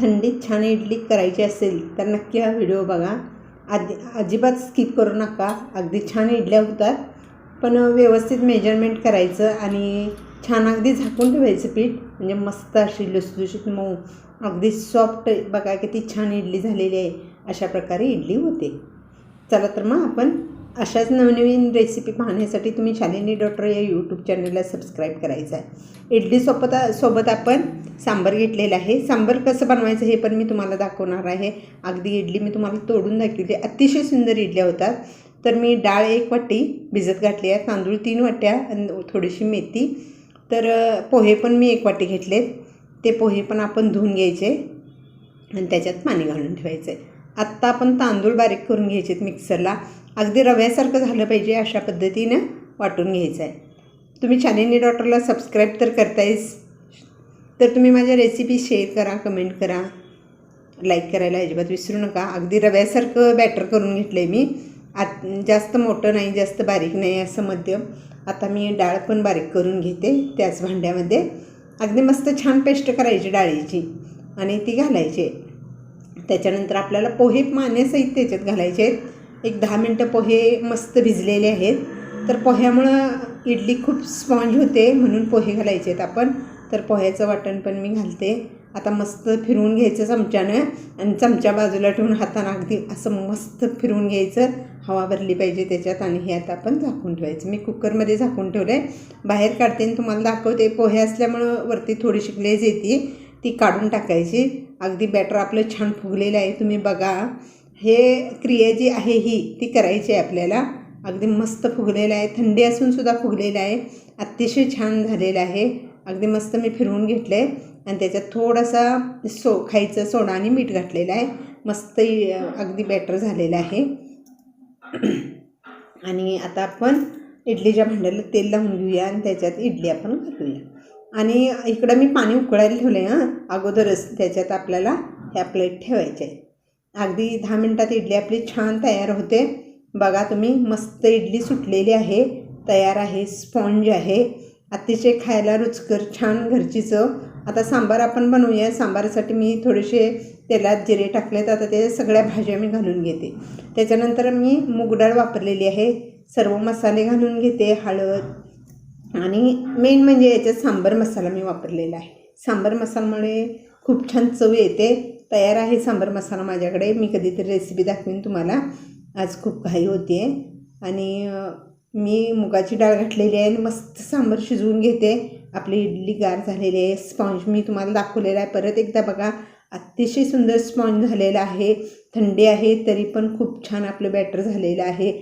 थंडीत छान इडली करायची असेल तर नक्की हा व्हिडिओ बघा. आधी अजिबात स्किप करू नका. अगदी छान इडल्या होतात. पण व्यवस्थित मेजरमेंट करायचं आणि छान अगदी झाकून ठेवायचं पीठ. म्हणजे मस्त अशी लुसलुशीत मऊ अगदी सॉफ्ट बघा किती छान इडली झालेली आहे. अशा प्रकारे इडली होते. चला तर मग आपण अशाच नवनवीन रेसिपी पाहण्यासाठी तुम्ही शालिनी डॉक्टर या यूट्यूब चॅनलला सबस्क्राईब करायचं आहे. इडली सोबत सोबत आपण सांबर घेतलेलं आहे. सांबर कसं बनवायचं हे पण मी तुम्हाला दाखवणार आहे. अगदी इडली मी तुम्हाला तोडून दाखवली. अतिशय सुंदर इडल्या होतात. तर मी डाळ एक वाटी भिजत घातली आहे. तांदूळ तीन वाट्या थोडीशी मेथी. तर पोहे पण मी एक वाटी घेतलेत. ते पोहे पण आपण धुवून घ्यायचे. आणि त्याच्यात पाणी घालून ठेवायचं आहे आत्ता आपण तांदूळ बारीक करून घ्यायचे आहेत मिक्सरला अगदी रव्यासारखं झालं पाहिजे अशा पद्धतीनं वाटून घ्यायचं आहे. तुम्ही शालिनी डॉक्टरला सबस्क्राईब तर करतायच तर तुम्ही माझ्या रेसिपी शेअर करा कमेंट करा. लाईक करायला अजिबात विसरू नका. अगदी रव्यासारखं बॅटर करून घेतलं आहे मी. आत जास्त मोठं नाही जास्त बारीक नाही असं मध्यम. आता मी डाळ पण बारीक करून घेते त्याच भांड्यामध्ये. अगदी मस्त छान पेस्ट करायची डाळीची आणि ती घालायची. त्याच्यानंतर आपल्याला पोहे पाण्यासहित त्याच्यात घालायचे आहेत. एक दहा मिनटं पोहे मस्त भिजलेले आहेत. तर पोह्यामुळं इडली खूप स्पॉन्ज होते म्हणून पोहे घालायचे आहेत आपण. तर पोह्याचं वाटण पण मी घालते. आता मस्त फिरवून घ्यायचं चमच्यानं आणि चमच्या बाजूला ठेवून हातानं अगदी असं मस्त फिरवून घ्यायचं. हवा भरली पाहिजे त्याच्यात आणि हे आता आपण झाकून ठेवायचं. मी कुकरमध्ये झाकून ठेवलं आहे बाहेर काढते आणि तुम्हाला दाखवते. पोहे असल्यामुळं वरती थोडीशी ग्लेज येते. ती काढून टाकायची. अगदी बॅटर आपलं छान फुगलेलं आहे. तुम्ही बघा. हे क्रिया जी आहे ही ती करायची आहे आपल्याला. अगदी मस्त फुगलेलं आहे. थंडी असूनसुद्धा फुगलेलं आहे. अतिशय छान झालेलं आहे. अगदी मस्त मी फिरवून घेतलं आहे आणि त्याच्यात थोडासा सो खायचं सोडा आणि मीठ घातलेलं आहे. मस्त अगदी बॅटर झालेलं आहे. आणि आता आपण इडलीच्या भांड्याला तेल लावून घेऊया आणि त्याच्यात इडली आपण घालूया. आणि इकडं मी पाणी उकळायला ठेवलं आहे हां. अगोदरच त्याच्यात आपल्याला ह्या प्लेट ठेवायच्या आहेत. अगदी दहा मिनटात इडली आपली छान तयार होते. बघा तुम्ही मस्त इडली सुटलेली आहे. तयार आहे स्पॉन्ज आहे. अतिशय खायला रुचकर छान घरची चव आता सांबार आपण बनवूया. सांबारासाठी मी थोडेसे तेलात जिरे टाकलेत. आता ते सगळ्या भाज्या मी घालून घेते. त्याच्यानंतर मी मूग डाळ वापरलेली आहे. सर्व मसाले घालून घेते हळद. आणि मेन म्हणजे याच्यात सांबार मसाला मी वापरलेला आहे. सांबार मसाल्यामुळे खूप छान चव येते. तयार आहे सांबार मसाला माझ्याकडे. मी कधीतरी रेसिपी दाखवीन तुम्हाला. आज खूप घाई होती आहे आणि मी मुगाची डाळ घातलेली आहे आणि मस्त सांबार शिजवून घेते. आपली इडली गार झालेली आहे. स्पॉन्ज मी तुम्हाला दाखवलेला आहे. परत एकदा बघा अतिशय सुंदर स्पॉन्ज झालेला आहे. थंडी आहे तरी पण खूप छान आपलं बॅटर झालेलं आहे.